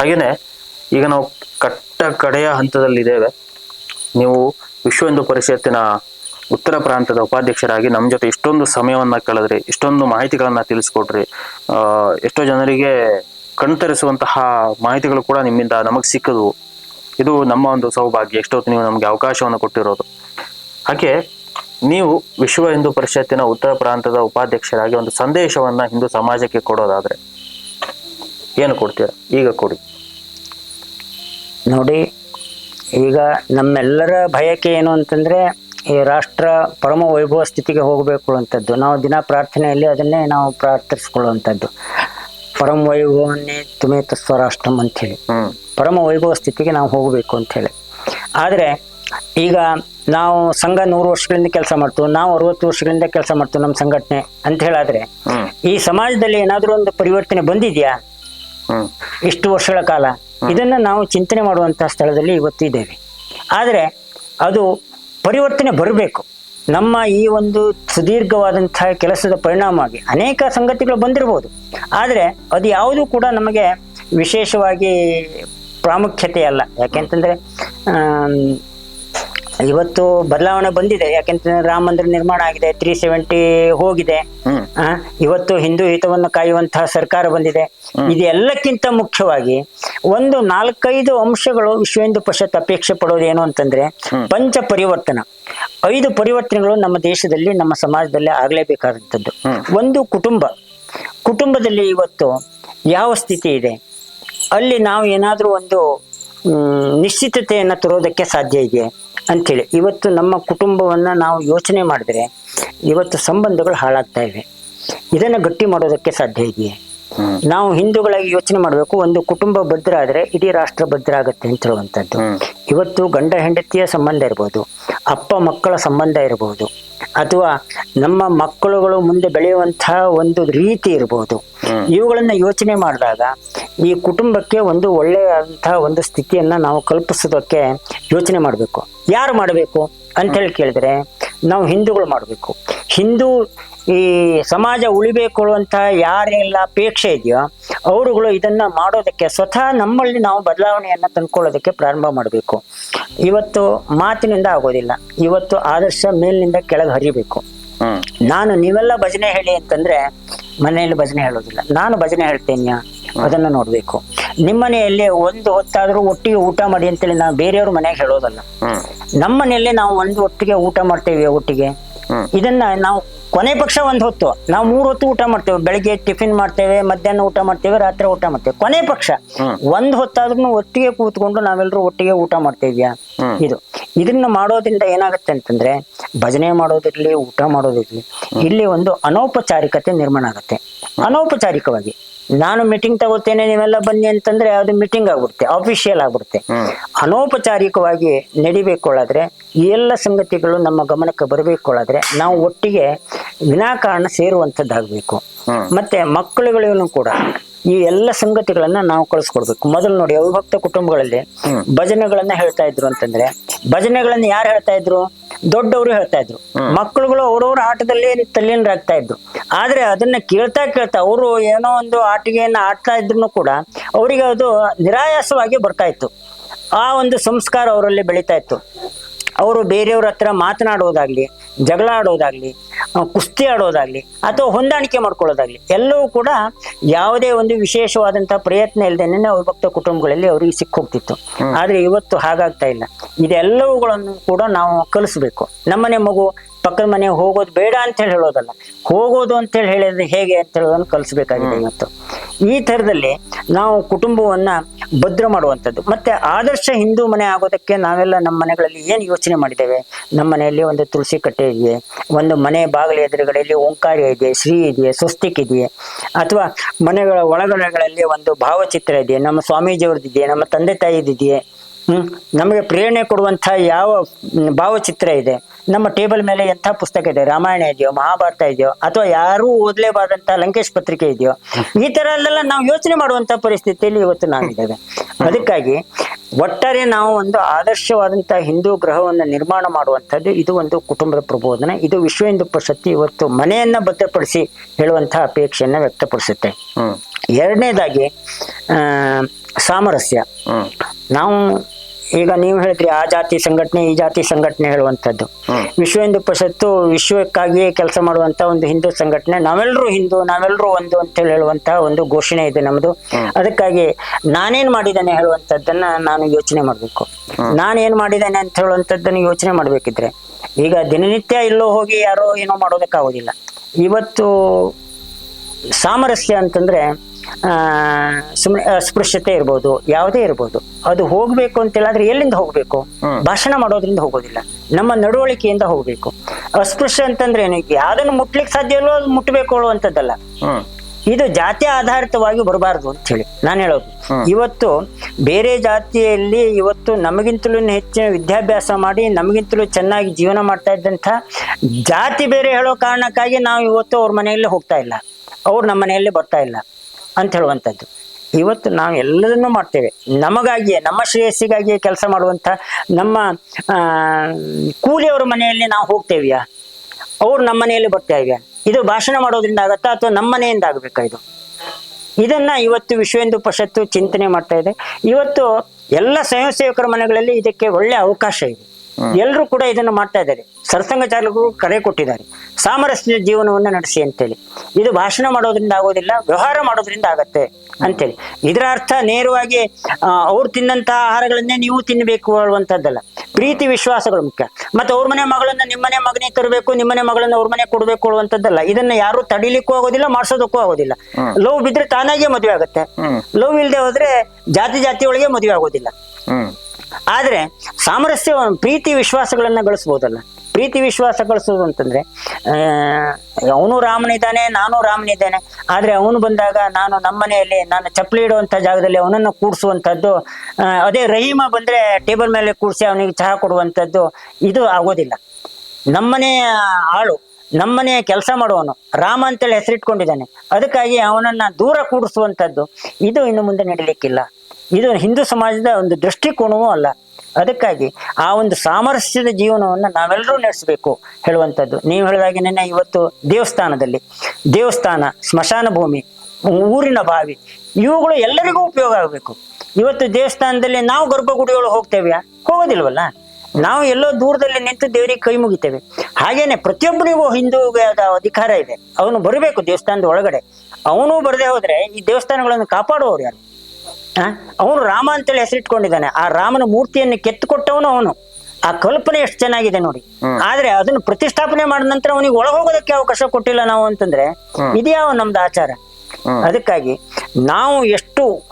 ಹಾಗೇನೆ ಈಗ ನಾವು ಕಟ್ಟ ಕಡೆಯ ಹಂತದಲ್ಲಿದ್ದೇವೆ. ನೀವು ವಿಶ್ವ ಹಿಂದೂ ಪರಿಷತ್ತಿನ ಉತ್ತರ ಪ್ರಾಂತದ ಉಪಾಧ್ಯಕ್ಷರಾಗಿ ನಮ್ಮ ಜೊತೆ ಇಷ್ಟೊಂದು ಸಮಯವನ್ನ ಕಳೆದ್ರಿ ಇಷ್ಟೊಂದು ಮಾಹಿತಿಗಳನ್ನು ತಿಳಿಸ್ಕೊಟ್ರಿ ಆ, ಎಷ್ಟೋ ಜನರಿಗೆ ಕಣ್ತರಿಸುವಂತಹ ಮಾಹಿತಿಗಳು ಕೂಡ ನಿಮ್ಮಿಂದ ನಮಗೆ ಸಿಕ್ಕದು ಇದು ನಮ್ಮ ಒಂದು ಸೌಭಾಗ್ಯ ಎಷ್ಟೊತ್ತು ನೀವು ನಮಗೆ ಅವಕಾಶವನ್ನು ಕೊಟ್ಟಿರೋದು. ಹಾಗೆ ನೀವು ವಿಶ್ವ ಹಿಂದೂ ಪರಿಷತ್ತಿನ ಉತ್ತರ ಪ್ರಾಂತದ ಉಪಾಧ್ಯಕ್ಷರಾಗಿ ಒಂದು ಸಂದೇಶವನ್ನ ಹಿಂದೂ ಸಮಾಜಕ್ಕೆ ಕೊಡೋದಾದ್ರೆ ಏನು ಕೊಡ್ತೀರಾ? ಈಗ ಕೊಡಿ. ನೋಡಿ ಈಗ ನಮ್ಮೆಲ್ಲರ ಭಯಕ್ಕೆ ಏನು ಅಂತಂದ್ರೆ ಈ ರಾಷ್ಟ್ರ ಪರಮ ವೈಭವ ಸ್ಥಿತಿಗೆ ಹೋಗಬೇಕು ಅಂಥದ್ದು ನಾವು ದಿನ ಪ್ರಾರ್ಥನೆಯಲ್ಲಿ ಅದನ್ನೇ ನಾವು ಪ್ರಾರ್ಥಿಸ್ಕೊಳ್ಳುವಂಥದ್ದು. ಪರಮ ವೈಭವನ್ನೇ ತುಮೇತ ಸ್ವರಾಷ್ಟ್ರಂ ಅಂಥೇಳಿ. ಪರಮ ವೈಭವ ಸ್ಥಿತಿಗೆ ನಾವು ಹೋಗಬೇಕು ಅಂತ ಹೇಳಿ ಆದರೆ ಈಗ ನಾವು ಸಂಘ ನೂರು ವರ್ಷಗಳಿಂದ ಕೆಲಸ ಮಾಡ್ತು ನಾವು ಅರವತ್ತು ವರ್ಷಗಳಿಂದ ಕೆಲಸ ಮಾಡ್ತೀವಿ ನಮ್ಮ ಸಂಘಟನೆ ಅಂತ ಹೇಳಾದ್ರೆ ಈ ಸಮಾಜದಲ್ಲಿ ಏನಾದರೂ ಒಂದು ಪರಿವರ್ತನೆ ಬಂದಿದೆಯಾ? ಇಷ್ಟು ವರ್ಷಗಳ ಕಾಲ? ಇದನ್ನ ನಾವು ಚಿಂತನೆ ಮಾಡುವಂತಹ ಸ್ಥಳದಲ್ಲಿ ಇವತ್ತಿದ್ದೇವೆ. ಆದರೆ ಅದು ಪರಿವರ್ತನೆ ಬರಬೇಕು. ನಮ್ಮ ಈ ಒಂದು ಸುದೀರ್ಘವಾದಂತಹ ಕೆಲಸದ ಪರಿಣಾಮವಾಗಿ ಅನೇಕ ಸಂಗತಿಗಳು ಬಂದಿರಬಹುದು ಆದರೆ ಅದು ಯಾವುದೂ ಕೂಡ ನಮಗೆ ವಿಶೇಷವಾಗಿ ಪ್ರಾಮುಖ್ಯತೆ ಅಲ್ಲ. ಯಾಕೆಂತಂದ್ರೆ ಇವತ್ತು ಬದಲಾವಣೆ ಬಂದಿದೆ. ಯಾಕೆಂದ್ರೆ ರಾಮ ಮಂದಿರ ನಿರ್ಮಾಣ ಆಗಿದೆ ತ್ರೀ ಸೆವೆಂಟಿ ಹೋಗಿದೆ. ಆ, ಇವತ್ತು ಹಿಂದೂ ಹಿತವನ್ನು ಕಾಯುವಂತಹ ಸರ್ಕಾರ ಬಂದಿದೆ. ಇದೆಲ್ಲಕ್ಕಿಂತ ಮುಖ್ಯವಾಗಿ ಒಂದು ನಾಲ್ಕೈದು ಅಂಶಗಳು ವಿಶ್ವ ಹಿಂದೂ ಪರಿಷತ್ ಅಪೇಕ್ಷೆ ಪಡೋದು ಏನು ಅಂತಂದ್ರೆ ಪಂಚ ಪರಿವರ್ತನ. ಐದು ಪರಿವರ್ತನೆಗಳು ನಮ್ಮ ದೇಶದಲ್ಲಿ ನಮ್ಮ ಸಮಾಜದಲ್ಲಿ ಆಗಲೇಬೇಕಾದಂಥದ್ದು. ಒಂದು ಕುಟುಂಬ. ಕುಟುಂಬದಲ್ಲಿ ಇವತ್ತು ಯಾವ ಸ್ಥಿತಿ ಇದೆ? ಅಲ್ಲಿ ನಾವು ಏನಾದರೂ ಒಂದು ಮ್, ನಿಶ್ಚಿತತೆಯನ್ನು ತರೋದಕ್ಕೆ ಸಾಧ್ಯ ಇದೆಯೇ? ಅಂಥೇಳಿ ಇವತ್ತು ನಮ್ಮ ಕುಟುಂಬವನ್ನು ನಾವು ಯೋಚನೆ ಮಾಡಿದ್ರೆ ಇವತ್ತು ಸಂಬಂಧಗಳು ಹಾಳಾಗ್ತಾ ಇವೆ ಇದನ್ನು ಗಟ್ಟಿ ಮಾಡೋದಕ್ಕೆ ಸಾಧ್ಯ ಇದೆಯೇ. ನಾವು ಹಿಂದೂಗಳಾಗಿ ಯೋಚನೆ ಮಾಡಬೇಕು ಒಂದು ಕುಟುಂಬ ಭದ್ರ ಆದ್ರೆ ಇಡೀ ರಾಷ್ಟ್ರ ಭದ್ರ ಆಗತ್ತೆ ಅಂತ ಹೇಳುವಂಥದ್ದು. ಇವತ್ತು ಗಂಡ ಹೆಂಡತಿಯ ಸಂಬಂಧ ಇರಬಹುದು ಅಪ್ಪ ಮಕ್ಕಳ ಸಂಬಂಧ ಇರಬಹುದು ಅಥವಾ ನಮ್ಮ ಮಕ್ಕಳುಗಳು ಮುಂದೆ ಬೆಳೆಯುವಂತಹ ಒಂದು ರೀತಿ ಇರಬಹುದು ಇವುಗಳನ್ನ ಯೋಚನೆ ಮಾಡಿದಾಗ ಈ ಕುಟುಂಬಕ್ಕೆ ಒಂದು ಒಳ್ಳೆಯಂತಹ ಒಂದು ಸ್ಥಿತಿಯನ್ನ ನಾವು ಕಲ್ಪಿಸೋದಕ್ಕೆ ಯೋಚನೆ ಮಾಡಬೇಕು. ಯಾರು ಮಾಡಬೇಕು? ಅಂತ ಹೇಳಿ ಕೇಳಿದ್ರೆ ನಾವು ಹಿಂದೂಗಳು ಮಾಡಬೇಕು. ಹಿಂದೂ ಈ ಸಮಾಜ ಉಳಿಬೇಕು ಅಂತ ಯಾರೆಲ್ಲ ಅಪೇಕ್ಷೆ ಇದೆಯೋ ಅವರುಗಳು ಇದನ್ನ ಮಾಡೋದಕ್ಕೆ ಸ್ವತಃ ನಮ್ಮಲ್ಲಿ ನಾವು ಬದಲಾವಣೆಯನ್ನ ತಂದ್ಕೊಳ್ಳೋದಕ್ಕೆ ಪ್ರಾರಂಭ ಮಾಡಬೇಕು. ಇವತ್ತು ಮಾತಿನಿಂದ ಆಗೋದಿಲ್ಲ. ಇವತ್ತು ಆದರ್ಶ ಮೇಲಿನಿಂದ ಕೆಳಗೆ ಹರಿಬೇಕು. ನಾನು ನೀವೆಲ್ಲ ಭಜನೆ ಹೇಳಿ ಅಂತಂದ್ರೆ ಮನೆಯಲ್ಲಿ ಭಜನೆ ಹೇಳೋದಿಲ್ಲ. ನಾನು ಭಜನೆ ಹೇಳ್ತೇನೆ ಅದನ್ನ ನೋಡ್ಬೇಕು. ನಿಮ್ಮನೆಯಲ್ಲಿ ಒಂದು ಹೊತ್ತಾದ್ರೂ ಒಟ್ಟಿಗೆ ಊಟ ಮಾಡಿ ಅಂತೇಳಿ ನಾವು ಬೇರೆಯವ್ರ ಮನೆಗೆ ಹೇಳೋದಲ್ಲ. ನಮ್ಮ ಮನೆಯಲ್ಲಿ ನಾವು ಒಂದು ಒಟ್ಟಿಗೆ ಊಟ ಮಾಡ್ತೇವೆ ಒಟ್ಟಿಗೆ. ಇದನ್ನ ನಾವು ಕೊನೆ ಪಕ್ಷ ಒಂದು ಹೊತ್ತು ನಾವು ಮೂರು ಹೊತ್ತು ಊಟ ಮಾಡ್ತೇವೆ. ಬೆಳಿಗ್ಗೆ ಟಿಫಿನ್ ಮಾಡ್ತೇವೆ ಮಧ್ಯಾಹ್ನ ಊಟ ಮಾಡ್ತೇವೆ ರಾತ್ರಿ ಊಟ ಮಾಡ್ತೇವೆ. ಕೊನೆ ಪಕ್ಷ. ಒಂದ್ ಹೊತ್ತಾದ್ರೂ ಒಟ್ಟಿಗೆ ಕೂತ್ಕೊಂಡು ನಾವೆಲ್ಲರೂ ಒಟ್ಟಿಗೆ ಊಟ ಮಾಡ್ತೇವ್ಯಾ? ಇದು. ಇದನ್ನ ಮಾಡೋದ್ರಿಂದ ಏನಾಗುತ್ತೆ ಅಂತಂದ್ರೆ ಭಜನೆ ಮಾಡೋದಿರ್ಲಿ ಊಟ ಮಾಡೋದಿರ್ಲಿ ಇಲ್ಲಿ ಒಂದು ಅನೌಪಚಾರಿಕತೆ ನಿರ್ಮಾಣ ಆಗುತ್ತೆ. ಅನೌಪಚಾರಿಕವಾಗಿ. ನಾನು ಮೀಟಿಂಗ್ ತಗೋತೇನೆ ನೀವೆಲ್ಲ ಬನ್ನಿ ಅಂತಂದ್ರೆ ಅದು ಮೀಟಿಂಗ್ ಆಗ್ಬಿಡುತ್ತೆ ಅಫಿಷಿಯಲ್ ಆಗ್ಬಿಡುತ್ತೆ. ಅನೌಪಚಾರಿಕವಾಗಿ ನಡಿಬೇಕೊಳ್ಳಾದ್ರೆ ಈ ಎಲ್ಲ ಸಂಗತಿಗಳು ನಮ್ಮ ಗಮನಕ್ಕೆ ಬರಬೇಕೊಳ್ಳಾದ್ರೆ ನಾವು ಒಟ್ಟಿಗೆ ವಿನಾಕಾರಣ ಸೇರುವಂತದ್ದಾಗಬೇಕು. ಮತ್ತೆ ಮಕ್ಕಳುಗಳಿಗೂ ಕೂಡ ಈ ಎಲ್ಲ ಸಂಗತಿಗಳನ್ನ ನಾವು ಕಳಿಸ್ಕೊಡ್ಬೇಕು. ಮೊದಲು ನೋಡಿ ಅವಿಭಕ್ತ ಕುಟುಂಬಗಳಲ್ಲಿ ಭಜನೆಗಳನ್ನ ಹೇಳ್ತಾ ಇದ್ರು ಅಂತಂದ್ರೆ ಭಜನೆಗಳನ್ನ ಯಾರು ಹೇಳ್ತಾ ಇದ್ರು? ದೊಡ್ಡವರು ಹೇಳ್ತಾ ಇದ್ರು. ಮಕ್ಕಳುಗಳು ಅವ್ರವ್ರ ಆಟದಲ್ಲಿ ತಲ್ಲೀನರಾಗ್ತಾ ಇದ್ರು. ಆದ್ರೆ ಅದನ್ನ ಕೇಳ್ತಾ ಕೇಳ್ತಾ ಅವರು ಏನೋ ಒಂದು ಆಟಿಕೆಯನ್ನ ಆಡ್ತಾ ಇದ್ರು ಕೂಡ ಅವರಿಗೆ ಅದು ನಿರಾಯಾಸವಾಗಿ ಬರ್ತಾ ಇತ್ತು. ಆ ಒಂದು ಸಂಸ್ಕಾರ ಅವರಲ್ಲಿ ಬೆಳೀತಾ ಇತ್ತು. ಅವರು ಬೇರೆಯವ್ರ ಹತ್ರ ಮಾತನಾಡೋದಾಗ್ಲಿ ಜಗಳ ಆಡೋದಾಗ್ಲಿ ಕುಸ್ತಿ ಆಡೋದಾಗ್ಲಿ ಅಥವಾ ಹೊಂದಾಣಿಕೆ ಮಾಡ್ಕೊಳ್ಳೋದಾಗ್ಲಿ ಎಲ್ಲವೂ ಕೂಡ ಯಾವುದೇ ಒಂದು ವಿಶೇಷವಾದಂತಹ ಪ್ರಯತ್ನ ಇಲ್ಲದೇನೆ ಅವಿಭಕ್ತ ಕುಟುಂಬಗಳಲ್ಲಿ ಅವರಿಗೆ ಸಿಕ್ಕೋಗ್ತಿತ್ತು. ಆದ್ರೆ ಇವತ್ತು ಹಾಗಾಗ್ತಾ ಇಲ್ಲ. ಇದೆಲ್ಲವುಗಳನ್ನು ಕೂಡ ನಾವು ಕಲಿಸ್ಬೇಕು. ನಮ್ಮನೆ ಮಗು ಪಕ್ಕದ ಮನೆ ಹೋಗೋದು ಬೇಡ ಅಂತ ಹೇಳಿ ಹೇಳೋದಲ್ಲ. ಹೋಗೋದು ಅಂತ ಹೇಳಿ ಹೇಳಿದ್ರೆ ಹೇಗೆ ಅಂತ ಹೇಳೋದನ್ನು ಕಲಿಸ್ಬೇಕಾಗಿದೆ ಇವತ್ತು. ಈ ತರದಲ್ಲಿ ನಾವು ಕುಟುಂಬವನ್ನ ಭದ್ರ ಮಾಡುವಂಥದ್ದು. ಮತ್ತೆ ಆದರ್ಶ ಹಿಂದೂ ಮನೆ ಆಗೋದಕ್ಕೆ ನಾವೆಲ್ಲ ನಮ್ಮ ಮನೆಗಳಲ್ಲಿ ಏನು ಯೋಚನೆ ಮಾಡಿದ್ದೇವೆ? ನಮ್ಮ ಮನೆಯಲ್ಲಿ ಒಂದು ತುಳಸಿ ಕಟ್ಟೆ ಇದೆಯೇ ಒಂದು ಮನೆ ಬಾಗಿಲ ಎದುರುಗಡೆಯಲ್ಲಿ ಓಂಕಾರ ಇದೆ, ಶ್ರೀ ಇದೆಯೇ ಸ್ವಸ್ತಿಕ್ ಇದೆಯೇ ಅಥವಾ ಮನೆಗಳ ಒಳಗಡೆಗಳಲ್ಲಿ ಒಂದು ಭಾವಚಿತ್ರ ಇದೆಯೇ ನಮ್ಮ ಸ್ವಾಮೀಜಿಯವ್ರದ್ದು ಇದೆಯೇ ನಮ್ಮ ತಂದೆ ತಾಯಿದಿದೆಯೇ ನಮಗೆ ಪ್ರೇರಣೆ ಕೊಡುವಂಥ ಯಾವ ಭಾವಚಿತ್ರ ಇದೆ? ನಮ್ಮ ಟೇಬಲ್ ಮೇಲೆ ಎಂಥ ಪುಸ್ತಕ ಇದೆ? ರಾಮಾಯಣ ಇದೆಯೋ ಮಹಾಭಾರತ ಇದೆಯೋ ಅಥವಾ ಯಾರೂ ಓದಲೇಬಾದಂಥ ಲಂಕೇಶ್ ಪತ್ರಿಕೆ ಇದೆಯೋ? ಈ ತರ ಅಲ್ಲೆಲ್ಲ ನಾವು ಯೋಚನೆ ಮಾಡುವಂಥ ಪರಿಸ್ಥಿತಿಯಲ್ಲಿ ಇವತ್ತು ನಾವಿದ್ದೇವೆ. ಅದಕ್ಕಾಗಿ ಒಟ್ಟಾರೆ ನಾವು ಒಂದು ಆದರ್ಶವಾದಂಥ ಹಿಂದೂ ಗ್ರಹವನ್ನು ನಿರ್ಮಾಣ ಮಾಡುವಂಥದ್ದು ಇದು ಒಂದು ಕುಟುಂಬದ ಪ್ರಬೋಧನೆ. ಇದು ವಿಶ್ವ ಹಿಂದೂ ಪರಿಷತ್ತು ಇವತ್ತು ಮನೆಯನ್ನ ಭದ್ರಪಡಿಸಿ ಹೇಳುವಂತಹ ಅಪೇಕ್ಷೆಯನ್ನ ವ್ಯಕ್ತಪಡಿಸುತ್ತೆ. ಎರಡನೇದಾಗಿ ಆ, ಸಾಮರಸ್ಯ. ನಾವು ಈಗ ನೀವು ಹೇಳಿದ್ರಿ ಆ ಜಾತಿ ಸಂಘಟನೆ ಈ ಜಾತಿ ಸಂಘಟನೆ ಹೇಳುವಂಥದ್ದು. ವಿಶ್ವ ಹಿಂದೂ ಪರಿಷತ್ತು ವಿಶ್ವಕ್ಕಾಗಿಯೇ ಕೆಲಸ ಮಾಡುವಂತ ಒಂದು ಹಿಂದೂ ಸಂಘಟನೆ ನಾವೆಲ್ಲರೂ ಹಿಂದೂ ನಾವೆಲ್ಲರೂ ಒಂದು ಅಂತ ಹೇಳುವಂತ ಒಂದು ಘೋಷಣೆ ಇದೆ ನಮ್ದು. ಅದಕ್ಕಾಗಿ ನಾನೇನ್ ಮಾಡಿದ್ದೇನೆ ಹೇಳುವಂತದ್ದನ್ನ ನಾನು ಯೋಚನೆ ಮಾಡಬೇಕು. ನಾನೇನ್ ಮಾಡಿದ್ದೇನೆ ಅಂತ ಹೇಳುವಂತದ್ದನ್ನ ಯೋಚನೆ ಮಾಡ್ಬೇಕಿದ್ರೆ ಈಗ ದಿನನಿತ್ಯ ಇಲ್ಲೋ ಹೋಗಿ ಯಾರೋ ಏನೋ ಮಾಡೋದಕ್ಕಾಗೋದಿಲ್ಲ. ಇವತ್ತು ಸಾಮರಸ್ಯ ಅಂತಂದ್ರೆ ಆ ಸುಮ್ಮನೆ ಅಸ್ಪೃಶ್ಯತೆ ಇರ್ಬೋದು ಯಾವುದೇ ಇರ್ಬೋದು. ಅದು ಹೋಗ್ಬೇಕು ಅಂತ ಹೇಳಿದ್ರೆ ಎಲ್ಲಿಂದ ಹೋಗ್ಬೇಕು? ಭಾಷಣ ಮಾಡೋದ್ರಿಂದ ಹೋಗೋದಿಲ್ಲ. ನಮ್ಮ ನಡವಳಿಕೆಯಿಂದ ಹೋಗ್ಬೇಕು. ಅಸ್ಪೃಶ್ಯ ಅಂತಂದ್ರೆ ಏನು? ಯಾವ್ದನ್ನು ಮುಟ್ಲಿಕ್ಕೆ ಸಾಧ್ಯ ಇಲ್ಲೋ ಅದು ಮುಟ್ಬೇಕು ಅನ್ನುವಂಥದ್ದಲ್ಲ ಇದು ಜಾತಿ ಆಧಾರಿತವಾಗಿ ಬರಬಾರ್ದು ಅಂತ ಹೇಳಿ. ನಾನು ಹೇಳೋದು. ಇವತ್ತು ಬೇರೆ ಜಾತಿಯಲ್ಲಿ ಇವತ್ತು ನಮಗಿಂತಲೂ ಹೆಚ್ಚಿನ ವಿದ್ಯಾಭ್ಯಾಸ ಮಾಡಿ ನಮಗಿಂತಲೂ ಚೆನ್ನಾಗಿ ಜೀವನ ಮಾಡ್ತಾ ಇದ್ದಂಥ ಜಾತಿ ಬೇರೆ ಹೇಳೋ ಕಾರಣಕ್ಕಾಗಿ ನಾವು ಇವತ್ತು ಅವ್ರ ಮನೆಯಲ್ಲಿ ಹೋಗ್ತಾ ಇಲ್ಲ. ಅವ್ರು ನಮ್ಮ ಮನೆಯಲ್ಲಿ ಬರ್ತಾ ಇಲ್ಲ. ಅಂತ ಹೇಳುವಂಥದ್ದು. ಇವತ್ತು ನಾವು ಎಲ್ಲದನ್ನೂ ಮಾಡ್ತೇವೆ. ನಮಗಾಗಿಯೇ, ನಮ್ಮ ಶ್ರೇಯಸ್ಸಿಗಾಗಿಯೇ ಕೆಲಸ ಮಾಡುವಂಥ ನಮ್ಮ ಕೂಲಿಯವರ ಮನೆಯಲ್ಲಿ ನಾವು ಹೋಗ್ತೇವೆಯಾ? ಅವ್ರು ನಮ್ಮ ಮನೆಯಲ್ಲಿ ಬರ್ತಾ ಇದು ಭಾಷಣ ಮಾಡೋದ್ರಿಂದ ಆಗತ್ತಾ ಅಥವಾ ನಮ್ಮ ಮನೆಯಿಂದ ಆಗಬೇಕಾ ಇದು? ಇದನ್ನ ಇವತ್ತು ವಿಶ್ವ ಹಿಂದೂ ಪರಿಷತ್ತು ಚಿಂತನೆ ಮಾಡ್ತಾ ಇದೆ. ಇವತ್ತು ಎಲ್ಲ ಸ್ವಯಂ ಸೇವಕರ ಮನೆಗಳಲ್ಲಿ ಇದಕ್ಕೆ ಒಳ್ಳೆ ಅವಕಾಶ ಇದೆ. ಎಲ್ಲರೂ ಕೂಡ ಇದನ್ನು ಮಾಡ್ತಾ ಇದ್ದಾರೆ. ಸರ್ಸಂಘ ಚಾಲಕರು ಕರೆ ಕೊಟ್ಟಿದ್ದಾರೆ. ಸಾಮರಸ್ಯ ಜೀವನವನ್ನು ನಡೆಸಿ ಅಂತೇಳಿ. ಇದು ಭಾಷಣ ಮಾಡೋದ್ರಿಂದ ಆಗೋದಿಲ್ಲ ವ್ಯವಹಾರ ಮಾಡೋದ್ರಿಂದ ಆಗತ್ತೆ ಅಂತೇಳಿ. ಇದರ ಅರ್ಥ ನೇರವಾಗಿ ಅವ್ರು ತಿನ್ನಂತಹ ಆಹಾರಗಳನ್ನೇ ನೀವು ತಿನ್ನಬೇಕು ಹೇಳುವಂತದ್ದಲ್ಲ ಪ್ರೀತಿ ವಿಶ್ವಾಸಗಳು ಮುಖ್ಯ. ಮತ್ತೆ ಅವ್ರ ಮನೆ ಮಗಳನ್ನ ನಿಮ್ಮನೆ ಮಗನೇ ತರಬೇಕು ನಿಮ್ಮನೆ ಮಗಳನ್ನ ಅವ್ರ ಮನೆ ಕೊಡ್ಬೇಕು ಅನ್ನುವಂಥದ್ದಲ್ಲ. ಇದನ್ನ ಯಾರು ತಡಿಲಿಕ್ಕೂ ಆಗೋದಿಲ್ಲ ಮಾಡ್ಸೋದಕ್ಕೂ ಆಗೋದಿಲ್ಲ. ಲವ್ ಬಿದ್ರೆ ತಾನಾಗೆ ಮದುವೆ ಆಗುತ್ತೆ. ಲವ್ ಇಲ್ಲದೆ ಹೋದ್ರೆ ಜಾತಿ ಜಾತಿ ಒಳಗೆ ಮದುವೆ ಆಗೋದಿಲ್ಲ. ಆದ್ರೆ ಸಾಮರಸ್ಯ ಪ್ರೀತಿ ವಿಶ್ವಾಸಗಳನ್ನ ಗಳಿಸ್ಬೋದಲ್ಲ. ಪ್ರೀತಿ ವಿಶ್ವಾಸ ಗಳಿಸೋದು ಅಂತಂದ್ರೆ ಅವನು ರಾಮನಿದ್ದಾನೆ ನಾನು ರಾಮನಿದ್ದೇನೆ. ಆದ್ರೆ ಅವನು ಬಂದಾಗ ನಾನು ನಮ್ಮನೆಯಲ್ಲಿ ನಾನು ಚಪ್ಪಲಿ ಇಡುವಂತ ಜಾಗದಲ್ಲಿ ಅವನನ್ನ ಕೂಡಿಸುವಂತದ್ದು ಆ, ಅದೇ ರಹೀಮ ಬಂದ್ರೆ ಟೇಬಲ್ ಮೇಲೆ ಕೂಡಿಸಿ ಅವನಿಗೆ ಚಹಾ ಕೊಡುವಂತದ್ದು ಇದು ಆಗೋದಿಲ್ಲ. ನಮ್ಮನೆಯ ಆಳು ನಮ್ಮನೆಯ ಕೆಲಸ ಮಾಡುವವನು ರಾಮ ಅಂತೇಳಿ ಹೆಸರಿಟ್ಕೊಂಡಿದ್ದಾನೆ. ಅದಕ್ಕಾಗಿ ಅವನನ್ನ ದೂರ ಕೂಡಿಸುವಂಥದ್ದು ಇದು ಇನ್ನು ಮುಂದೆ ನಡೀಲಿಕ್ಕಿಲ್ಲ. ಇದು ಹಿಂದೂ ಸಮಾಜದ ಒಂದು ದೃಷ್ಟಿಕೋನವೂ ಅಲ್ಲ. ಅದಕ್ಕಾಗಿ ಆ ಒಂದು ಸಾಮರಸ್ಯದ ಜೀವನವನ್ನು ನಾವೆಲ್ಲರೂ ನಡೆಸಬೇಕು ಹೇಳುವಂಥದ್ದು. ನೀವು ಹೇಳಿದಾಗೆ ನಿನ್ನೆ ಇವತ್ತು ದೇವಸ್ಥಾನದಲ್ಲಿ. ದೇವಸ್ಥಾನ, ಸ್ಮಶಾನ ಭೂಮಿ, ಊರಿನ ಬಾವಿ, ಇವುಗಳು ಎಲ್ಲರಿಗೂ ಉಪಯೋಗ ಆಗಬೇಕು. ಇವತ್ತು ದೇವಸ್ಥಾನದಲ್ಲಿ ನಾವು ಗರ್ಭಗುಡಿಗಳು ಹೋಗ್ತೇವೆ ಹೋಗೋದಿಲ್ವಲ್ಲ? ನಾವು ಎಲ್ಲೋ ದೂರದಲ್ಲಿ ನಿಂತು ದೇವರಿಗೆ ಕೈ ಮುಗಿತೇವೆ. ಹಾಗೇನೆ ಪ್ರತಿಯೊಬ್ಬರಿಗೂ ಹಿಂದೂಗೆ ಅಧಿಕಾರ ಇದೆ. ಅವನು ಬರಬೇಕು ದೇವಸ್ಥಾನದ ಒಳಗಡೆ. ಅವನು ಬರದೆ ಹೋದ್ರೆ ಈ ದೇವಸ್ಥಾನಗಳನ್ನು ಕಾಪಾಡುವವರು ಯಾರು? ಅವನು ರಾಮ ಅಂತೇಳಿ ಹೆಸರಿಟ್ಕೊಂಡಿದ್ದಾನೆ. ಆ ರಾಮನ ಮೂರ್ತಿಯನ್ನು ಕೆತ್ತುಕೊಟ್ಟವನು ಅವನು. ಆ ಕಲ್ಪನೆ ಎಷ್ಟು ಚೆನ್ನಾಗಿದೆ ನೋಡಿ. ಆದ್ರೆ ಅದನ್ನು ಪ್ರತಿಷ್ಠಾಪನೆ ಮಾಡಿದ ನಂತರ ಅವನಿಗೆ ಹೋಗೋದಕ್ಕೆ ಅವಕಾಶ ಕೊಟ್ಟಿಲ್ಲ ನಾವು ಅಂತಂದ್ರೆ ಇದ್ಯಾವ ನಮ್ದು ಆಚಾರ? ಅದಕ್ಕಾಗಿ ನಾವು ಎಷ್ಟು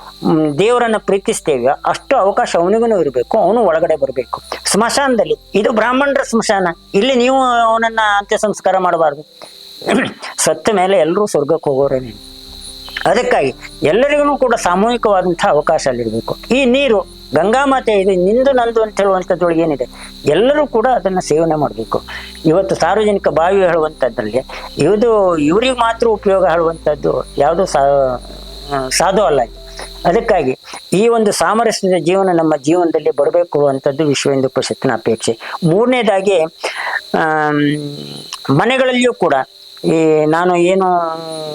ದೇವರನ್ನ ಪ್ರೀತಿಸ್ತೇವೆ ಅಷ್ಟು ಅವಕಾಶ ಅವನಿಗೂ ಇರಬೇಕು ಅವನು ಒಳಗಡೆ ಬರಬೇಕು. ಸ್ಮಶಾನದಲ್ಲಿ ಇದು ಬ್ರಾಹ್ಮಣರ ಸ್ಮಶಾನ. ಇಲ್ಲಿ ನೀವು ಅವನನ್ನ ಅಂತ್ಯ ಸಂಸ್ಕಾರ ಮಾಡಬಾರ್ದು. ಸತ್ತ ಮೇಲೆ ಎಲ್ಲರೂ ಸ್ವರ್ಗಕ್ಕೆ ಹೋಗೋರೇನೆ ಅದಕ್ಕಾಗಿ ಎಲ್ಲರಿಗೂ ಕೂಡ ಸಾಮೂಹಿಕವಾದಂತಹ ಅವಕಾಶ ಅಲ್ಲಿರಬೇಕು ಈ ನೀರು ಗಂಗಾ ಮಾತೆ ಇದು ನಿಂದು ನಂದು ಅಂತ ಹೇಳುವಂಥದ್ದೊಳಗೆ ಏನಿದೆ, ಎಲ್ಲರೂ ಕೂಡ ಅದನ್ನು ಸೇವನೆ ಮಾಡಬೇಕು. ಇವತ್ತು ಸಾರ್ವಜನಿಕ ಬಾವಿ ಹೇಳುವಂಥದ್ರಲ್ಲಿ ಇದು ಇವ್ರಿಗೆ ಮಾತ್ರ ಉಪಯೋಗ ಹೇಳುವಂಥದ್ದು ಯಾವುದು ಸಾ ಸಾಧು ಅಲ್ಲ ಅದಕ್ಕಾಗಿ ಈ ಒಂದು ಸಾಮರಸ್ಯದ ಜೀವನ ನಮ್ಮ ಜೀವನದಲ್ಲಿ ಬರಬೇಕು ಅಂತದ್ದು ವಿಶ್ವ ಹಿಂದೂ ಪರಿಷತ್ತಿನ ಅಪೇಕ್ಷೆ. ಮೂರನೇದಾಗಿ ಮನೆಗಳಲ್ಲಿಯೂ ಕೂಡ ಈ ನಾನು ಏನು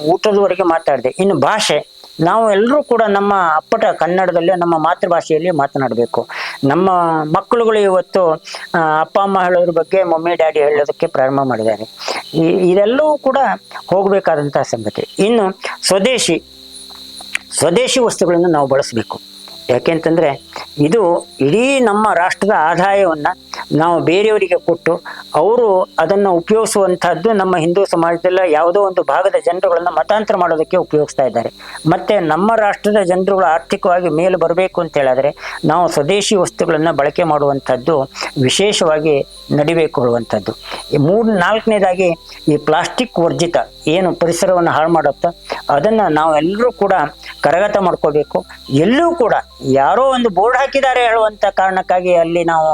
ಊಟದವರೆಗೆ ಮಾತಾಡಿದೆ. ಇನ್ನು ಭಾಷೆ, ನಾವು ಎಲ್ಲರೂ ಕೂಡ ನಮ್ಮ ಅಪ್ಪಟ ಕನ್ನಡದಲ್ಲಿ ನಮ್ಮ ಮಾತೃಭಾಷೆಯಲ್ಲಿ ಮಾತನಾಡಬೇಕು. ನಮ್ಮ ಮಕ್ಕಳುಗಳು ಇವತ್ತು ಅಪ್ಪ, ಅಮ್ಮ ಹೇಳೋದ್ರ ಬಗ್ಗೆ ಮಮ್ಮಿ, ಡ್ಯಾಡಿ ಹೇಳೋದಕ್ಕೆ ಪ್ರಾರಂಭ ಮಾಡಿದ್ದಾರೆ. ಇದೆಲ್ಲವೂ ಕೂಡ ಹೋಗಬೇಕಾದಂತಹ ಸಂಗತಿ. ಇನ್ನು ಸ್ವದೇಶಿ ಸ್ವದೇಶಿ ವಸ್ತುಗಳನ್ನು ನಾವು ಬಳಸಬೇಕು. ಯಾಕೆಂತಂದ್ರೆ ಇದು ಇಡೀ ನಮ್ಮ ರಾಷ್ಟ್ರದ ಆದಾಯವನ್ನ ನಾವು ಬೇರೆಯವರಿಗೆ ಕೊಟ್ಟು ಅವರು ಅದನ್ನು ಉಪಯೋಗಿಸುವಂತಹದ್ದು ನಮ್ಮ ಹಿಂದೂ ಸಮಾಜದಲ್ಲ, ಯಾವುದೋ ಒಂದು ಭಾಗದ ಜನರುಗಳನ್ನ ಮತಾಂತರ ಮಾಡೋದಕ್ಕೆ ಉಪಯೋಗಿಸ್ತಾ ಇದ್ದಾರೆ. ಮತ್ತೆ ನಮ್ಮ ರಾಷ್ಟ್ರದ ಜನರುಗಳು ಆರ್ಥಿಕವಾಗಿ ಮೇಲೆ ಬರಬೇಕು ಅಂತ ಹೇಳಿದ್ರೆ ನಾವು ಸ್ವದೇಶಿ ವಸ್ತುಗಳನ್ನ ಬಳಕೆ ಮಾಡುವಂಥದ್ದು ವಿಶೇಷವಾಗಿ ನಡಿಬೇಕು ಹೇಳುವಂಥದ್ದು ಈ ಮೂರ್, ನಾಲ್ಕನೇದಾಗಿ ಈ ಪ್ಲಾಸ್ಟಿಕ್ ವರ್ಜಿತ ಏನು ಪರಿಸರವನ್ನು ಹಾಳು ಮಾಡುತ್ತೋ ಅದನ್ನ ನಾವೆಲ್ಲರೂ ಕೂಡ ಕರಗತ ಮಾಡ್ಕೋಬೇಕು. ಎಲ್ಲೂ ಕೂಡ ಯಾರೋ ಒಂದು ಬೋರ್ಡ್ ಹಾಕಿದ್ದಾರೆ ಹೇಳುವಂತ ಕಾರಣಕ್ಕಾಗಿ ಅಲ್ಲಿ ನಾವು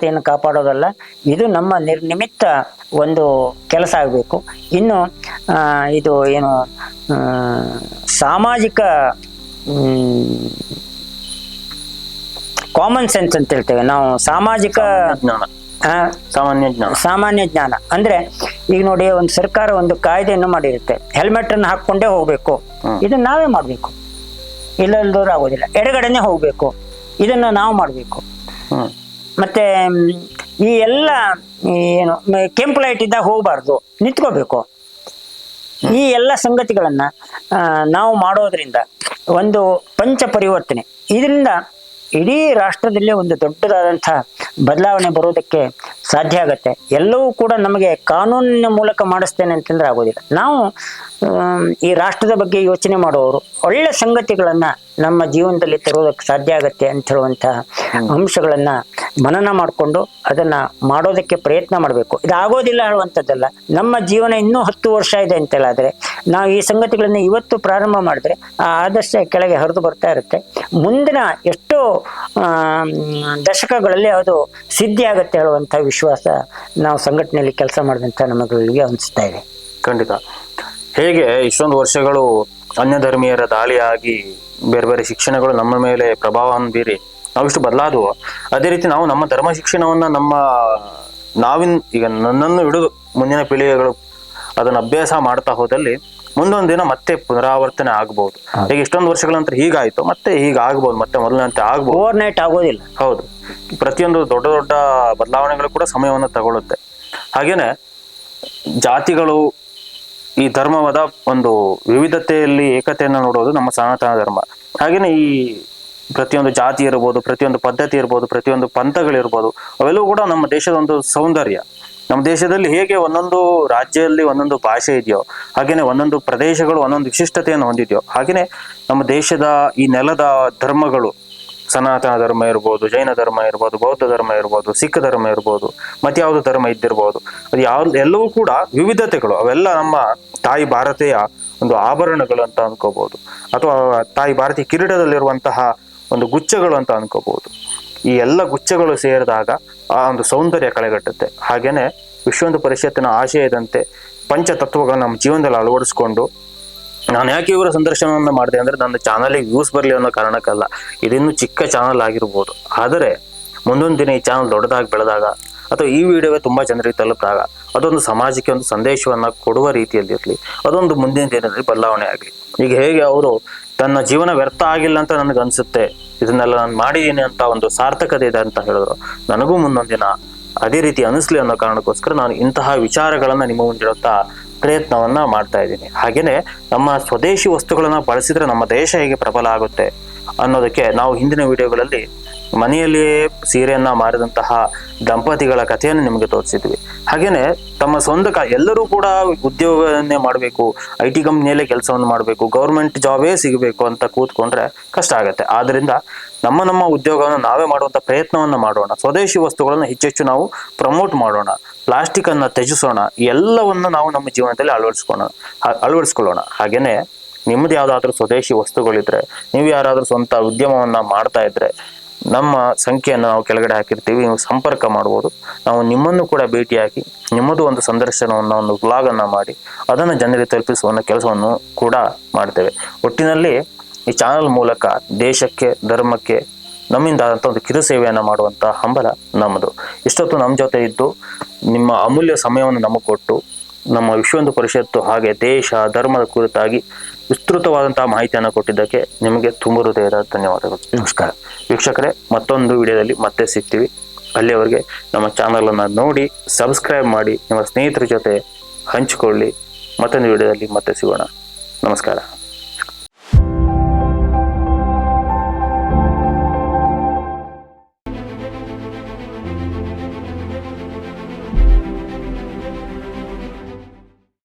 ಸ್ವಚ್ಛತೆಯನ್ನು ಕಾಪಾಡೋದಲ್ಲ ಇದು ನಮ್ಮ ನಿರ್ನಿಮಿತ್ತ ಒಂದು ಕೆಲಸ ಆಗಬೇಕು. ಇನ್ನು ಇದು ಏನು ಸಾಮಾಜಿಕ ಕಾಮನ್ ಸೆನ್ಸ್ ಅಂತ ಹೇಳ್ತೇವೆ ನಾವು. ಸಾಮಾಜಿಕ ಸಾಮಾನ್ಯ ಜ್ಞಾನ. ಸಾಮಾನ್ಯ ಜ್ಞಾನ. ಅಂದ್ರೆ ಈಗ ನೋಡಿ ಒಂದು ಸರ್ಕಾರ ಒಂದು ಕಾಯ್ದೆಯನ್ನು ಮಾಡಿರುತ್ತೆ. ಹೆಲ್ಮೆಟ್ ಅನ್ನು ಹಾಕೊಂಡೇ ಹೋಗ್ಬೇಕು. ಇದನ್ನ ನಾವೇ ಮಾಡ್ಬೇಕು. ಇಲ್ಲದವ್ರು ಆಗೋದಿಲ್ಲ. ಎಡಗಡೆನೆ ಹೋಗ್ಬೇಕು. ಇದನ್ನ ನಾವು ಮಾಡ್ಬೇಕು. ಮತ್ತೆ ಈ ಎಲ್ಲ ಏನು ಕೆಂಪು ಲೈಟ್ ಇದ್ದಾಗ ಹೋಗಬಾರ್ದು. ನಿಂತ್ಕೋಬೇಕು. ಈ ಎಲ್ಲ ಸಂಗತಿಗಳನ್ನ ನಾವು ಮಾಡೋದ್ರಿಂದ ಒಂದು ಪಂಚ ಪರಿವರ್ತನೆ. ಇದರಿಂದ ಇಡೀ ರಾಷ್ಟ್ರದಲ್ಲೇ ಒಂದು ದೊಡ್ಡದಾದಂತಹ ಬದಲಾವಣೆ ಬರೋದಕ್ಕೆ ಸಾಧ್ಯ ಆಗತ್ತೆ. ಎಲ್ಲವೂ ಕೂಡ ನಮಗೆ ಕಾನೂನಿನ ಮೂಲಕ ಮಾಡಿಸ್ತೇನೆ ಅಂತಂದ್ರೆ ಆಗೋದಿಲ್ಲ. ನಾವು ಈ ರಾಷ್ಟ್ರದ ಬಗ್ಗೆ ಯೋಚನೆ ಮಾಡುವವರು ಒಳ್ಳೆ ಸಂಗತಿಗಳನ್ನ ನಮ್ಮ ಜೀವನದಲ್ಲಿ ತರೋದಕ್ಕೆ ಸಾಧ್ಯ ಆಗುತ್ತೆ ಅಂತ ಹೇಳುವಂತಹ ಅಂಶಗಳನ್ನ ಮನನ ಮಾಡಿಕೊಂಡು ಅದನ್ನ ಮಾಡೋದಕ್ಕೆ ಪ್ರಯತ್ನ ಮಾಡಬೇಕು. ಇದಾಗೋದಿಲ್ಲ ಹೇಳುವಂಥದ್ದಲ್ಲ. ನಮ್ಮ ಜೀವನ ಇನ್ನೂ ಹತ್ತು ವರ್ಷ ಇದೆ ಅಂತ ಹೇಳಾದ್ರೆ ನಾವು ಈ ಸಂಗತಿಗಳನ್ನ ಇವತ್ತು ಪ್ರಾರಂಭ ಮಾಡಿದ್ರೆ ಆ ಆದರ್ಶ ಕೆಳಗೆ ಹರಿದು ಬರ್ತಾ ಇರುತ್ತೆ. ಮುಂದಿನ ಎಷ್ಟೋ ದಶಕಗಳಲ್ಲಿ ಅದು ಸಿದ್ಧಿ ಆಗುತ್ತೆ ಹೇಳುವಂಥ ವಿಶ್ವಾಸ ನಾವು ಸಂಘಟನೆಯಲ್ಲಿ ಕೆಲಸ ಮಾಡಿದಂಥ ನಮಗಳಿಗೆ ಅನಿಸ್ತಾ ಇದೆ. ಖಂಡಿತ. ಹೇಗೆ ಇಷ್ಟೊಂದು ವರ್ಷಗಳು ಅನ್ಯ ಧರ್ಮೀಯರ ದಾಳಿಯಾಗಿ ಬೇರೆ ಬೇರೆ ಶಿಕ್ಷಣಗಳು ನಮ್ಮ ಮೇಲೆ ಪ್ರಭಾವವನ್ನು ಬೀರಿ ನಾವಿಷ್ಟು ಬದಲಾದವು. ಅದೇ ರೀತಿ ನಾವು ನಮ್ಮ ಧರ್ಮ ಶಿಕ್ಷಣವನ್ನ ನಮ್ಮ ನಾವಿನ್ ಈಗ ನನ್ನನ್ನು ಹಿಡಿದು ಮುಂದಿನ ಪೀಳಿಗೆಗಳು ಅದನ್ನ ಅಭ್ಯಾಸ ಮಾಡ್ತಾ ಹೋದಲ್ಲಿ ಮುಂದೊಂದು ದಿನ ಮತ್ತೆ ಪುನರಾವರ್ತನೆ ಆಗ್ಬಹುದು ಈಗ ಇಷ್ಟೊಂದು ವರ್ಷಗಳ ನಂತರ ಹೀಗಾಯ್ತು ಮತ್ತೆ ಹೀಗಾಗ್ಬೋದು ಮತ್ತೆ ಮೊದಲಿನಂತೆ ಆಗ್ಬಹುದು ಓವರ್ ನೈಟ್ ಆಗೋದಿಲ್ಲ. ಹೌದು. ಪ್ರತಿಯೊಂದು ದೊಡ್ಡ ದೊಡ್ಡ ಬದಲಾವಣೆಗಳು ಕೂಡ ಸಮಯವನ್ನು ತಗೊಳ್ಳುತ್ತೆ ಹಾಗೇನೆ ಜಾತಿಗಳು ಈ ಧರ್ಮವಾದ ಒಂದು ವಿವಿಧತೆಯಲ್ಲಿ ಏಕತೆಯನ್ನು ನೋಡೋದು ನಮ್ಮ ಸನಾತನ ಧರ್ಮ. ಹಾಗೇನೆ ಈ ಪ್ರತಿಯೊಂದು ಜಾತಿ ಇರ್ಬೋದು, ಪ್ರತಿಯೊಂದು ಪದ್ಧತಿ ಇರ್ಬೋದು, ಪ್ರತಿಯೊಂದು ಪಂಥಗಳಿರ್ಬೋದು, ಅವೆಲ್ಲವೂ ಕೂಡ ನಮ್ಮ ದೇಶದ ಒಂದು ಸೌಂದರ್ಯ. ನಮ್ಮ ದೇಶದಲ್ಲಿ ಹೇಗೆ ಒಂದೊಂದು ರಾಜ್ಯದಲ್ಲಿ ಒಂದೊಂದು ಭಾಷೆ ಇದೆಯೋ, ಹಾಗೇನೆ ಒಂದೊಂದು ಪ್ರದೇಶಗಳು ಒಂದೊಂದು ವಿಶಿಷ್ಟತೆಯನ್ನು ಹೊಂದಿದೆಯೋ, ಹಾಗೇನೆ ನಮ್ಮ ದೇಶದ ಈ ನೆಲದ ಧರ್ಮಗಳು ಸನಾತನ ಧರ್ಮ ಇರ್ಬೋದು, ಜೈನ ಧರ್ಮ ಇರ್ಬೋದು, ಬೌದ್ಧ ಧರ್ಮ ಇರ್ಬೋದು, ಸಿಖ್ ಧರ್ಮ ಇರ್ಬೋದು ಮತ್ಯಾವುದು ಧರ್ಮ ಇದ್ದಿರ್ಬೋದು, ಅದು ಯಾವ, ಎಲ್ಲವೂ ಕೂಡ ವಿವಿಧತೆಗಳು, ಅವೆಲ್ಲ ನಮ್ಮ ತಾಯಿ ಭಾರತೀಯ ಒಂದು ಆಭರಣಗಳು ಅಂತ ಅನ್ಕೋಬಹುದು ಅಥವಾ ತಾಯಿ ಭಾರತೀಯ ಕಿರೀಟದಲ್ಲಿರುವಂತಹ ಒಂದು ಗುಚ್ಛಗಳು ಅಂತ ಅನ್ಕೋಬಹುದು ಈ ಎಲ್ಲ ಗುಚ್ಛಗಳು ಸೇರಿದಾಗ ಆ ಒಂದು ಸೌಂದರ್ಯ ಕಳೆಗಟ್ಟುತ್ತೆ. ಹಾಗೇನೆ ವಿಶ್ವಂದು ಪರಿಷತ್ತಿನ ಆಶಯದಂತೆ ಪಂಚತತ್ವಗಳನ್ನ ನಮ್ಮ ಜೀವನದಲ್ಲಿ ಅಳವಡಿಸ್ಕೊಂಡು ನಾನು ಯಾಕೆ ಇವರ ಸಂದರ್ಶನವನ್ನು ಮಾಡಿದೆ ಅಂದ್ರೆ ನನ್ನ ಚಾನಲಿಗೆ ವ್ಯೂಸ್ ಬರಲಿ ಅನ್ನೋ ಕಾರಣಕ್ಕಲ್ಲ. ಇದಿನ್ನೂ ಚಿಕ್ಕ ಚಾನಲ್ ಆಗಿರ್ಬೋದು. ಆದರೆ ಮುಂದೊಂದು ದಿನ ಈ ಚಾನಲ್ ದೊಡ್ಡದಾಗಿ ಬೆಳೆದಾಗ ಅಥವಾ ಈ ವಿಡಿಯೋವೇ ತುಂಬಾ ಜನರಿಗೆ ತಲುಪಿದಾಗ ಅದೊಂದು ಸಮಾಜಕ್ಕೆ ಒಂದು ಸಂದೇಶವನ್ನು ಕೊಡುವ ರೀತಿಯಲ್ಲಿ ಇರಲಿ, ಅದೊಂದು ಮುಂದಿನ ದಿನದಲ್ಲಿ ಬದಲಾವಣೆ ಆಗಲಿ. ಈಗ ಹೇಗೆ ಅವರು ತನ್ನ ಜೀವನ ವ್ಯರ್ಥ ಆಗಿಲ್ಲ ಅಂತ ನನಗೆ ಅನ್ಸುತ್ತೆ, ಇದನ್ನೆಲ್ಲ ನಾನು ಮಾಡಿದ್ದೀನಿ ಅಂತ ಒಂದು ಸಾರ್ಥಕತೆ ಇದೆ ಅಂತ ಹೇಳಿದ್ರು. ನನಗೂ ಮುಂದೊಂದು ದಿನ ಅದೇ ರೀತಿ ಅನಿಸ್ಲಿ ಅನ್ನೋ ಕಾರಣಕ್ಕೋಸ್ಕರ ನಾನು ಇಂತಹ ವಿಚಾರಗಳನ್ನು ನಿಮ್ಮ ಮುಂದಿಡುತ್ತಾ ಪ್ರಯತ್ನವನ್ನ ಮಾಡ್ತಾ ಇದ್ದೀನಿ. ಹಾಗೇನೆ ನಮ್ಮ ಸ್ವದೇಶಿ ವಸ್ತುಗಳನ್ನ ಬಳಸಿದ್ರೆ ನಮ್ಮ ದೇಶ ಹೇಗೆ ಪ್ರಬಲ ಆಗುತ್ತೆ ಅನ್ನೋದಕ್ಕೆ ನಾವು ಹಿಂದಿನ ವಿಡಿಯೋಗಳಲ್ಲಿ ಮನೆಯಲ್ಲಿಯೇ ಸೀರೆಯನ್ನ ಮಾರಿದಂತಹ ದಂಪತಿಗಳ ಕಥೆಯನ್ನು ನಿಮಗೆ ತೋರಿಸಿದ್ವಿ. ಹಾಗೇನೆ ತಮ್ಮ ಸ್ವಂತ ಎಲ್ಲರೂ ಕೂಡ ಉದ್ಯೋಗವನ್ನೇ ಮಾಡಬೇಕು ಐ ಟಿ ಕಂಪ್ನಿಯಲ್ಲೇ ಕೆಲಸವನ್ನು ಮಾಡಬೇಕು ಗೌರ್ಮೆಂಟ್ ಜಾಬೇ ಸಿಗಬೇಕು ಅಂತ ಕೂತ್ಕೊಂಡ್ರೆ ಕಷ್ಟ ಆಗುತ್ತೆ. ಆದ್ರಿಂದ ನಮ್ಮ ನಮ್ಮ ಉದ್ಯೋಗವನ್ನು ನಾವೇ ಮಾಡುವಂತ ಪ್ರಯತ್ನವನ್ನ ಮಾಡೋಣ. ಸ್ವದೇಶಿ ವಸ್ತುಗಳನ್ನು ಹೆಚ್ಚೆಚ್ಚು ನಾವು ಪ್ರಮೋಟ್ ಮಾಡೋಣ. ಪ್ಲಾಸ್ಟಿಕ್ ಅನ್ನ ತ್ಯಜಿಸೋಣ. ಎಲ್ಲವನ್ನ ನಾವು ನಮ್ಮ ಜೀವನದಲ್ಲಿ ಅಳವಡಿಸ್ಕೋಣ, ಹ- ಅಳವಡಿಸ್ಕೊಳ್ಳೋಣ. ಹಾಗೇನೆ ನಿಮ್ದು ಯಾವ್ದಾದ್ರು ಸ್ವದೇಶಿ ವಸ್ತುಗಳಿದ್ರೆ, ನೀವು ಯಾರಾದ್ರೂ ಸ್ವಂತ ಉದ್ಯಮವನ್ನ ಮಾಡ್ತಾ ಇದ್ರೆ ನಮ್ಮ ಸಂಖ್ಯೆಯನ್ನು ನಾವು ಕೆಳಗಡೆ ಹಾಕಿರ್ತೀವಿ, ನೀವು ಸಂಪರ್ಕ ಮಾಡ್ಬೋದು. ನಾವು ನಿಮ್ಮನ್ನು ಕೂಡ ಭೇಟಿಯಾಗಿ ನಿಮ್ಮದು ಒಂದು ಸಂದರ್ಶನವನ್ನು, ಒಂದು ಬ್ಲಾಗನ್ನು ಮಾಡಿ, ಅದನ್ನು ಜನರಿಗೆ ತಲುಪಿಸುವ ಕೆಲಸವನ್ನು ಕೂಡ ಮಾಡ್ತೇವೆ. ಒಟ್ಟಿನಲ್ಲಿ ಈ ಚಾನಲ್ ಮೂಲಕ ದೇಶಕ್ಕೆ, ಧರ್ಮಕ್ಕೆ, ನಮ್ಮಿಂದಾದಂಥ ಒಂದು ಕಿರು ಸೇವೆಯನ್ನು ಮಾಡುವಂತ ಹಂಬಲ ನಮ್ಮದು. ಇಷ್ಟೊತ್ತು ನಮ್ಮ ಜೊತೆ ಇದ್ದು, ನಿಮ್ಮ ಅಮೂಲ್ಯ ಸಮಯವನ್ನು ನಮಗೆ ಕೊಟ್ಟು, ನಮ್ಮ ವಿಶ್ವಹಿಂದೂ ಪರಿಷತ್ತು ಹಾಗೆ ದೇಶ, ಧರ್ಮದ ಕುರಿತಾಗಿ ವಿಸ್ತೃತವಾದಂತಹ ಮಾಹಿತಿಯನ್ನು ಕೊಟ್ಟಿದ್ದಕ್ಕೆ ನಿಮಗೆ ತುಂಬ ಹೃದಯದ ಧನ್ಯವಾದಗಳು. ನಮಸ್ಕಾರ. ವೀಕ್ಷಕರೇ, ಮತ್ತೊಂದು ವಿಡಿಯೋದಲ್ಲಿ ಮತ್ತೆ ಸಿಗ್ತೀವಿ. ಅಲ್ಲಿಯವರೆಗೆ ನಮ್ಮ ಚಾನಲ್ ಅನ್ನ ನೋಡಿ, ಸಬ್ಸ್ಕ್ರೈಬ್ ಮಾಡಿ, ನಿಮ್ಮ ಸ್ನೇಹಿತರ ಜೊತೆ ಹಂಚಿಕೊಳ್ಳಿ. ಮತ್ತೊಂದು ವಿಡಿಯೋದಲ್ಲಿ ಮತ್ತೆ ಸಿಗೋಣ. ನಮಸ್ಕಾರ.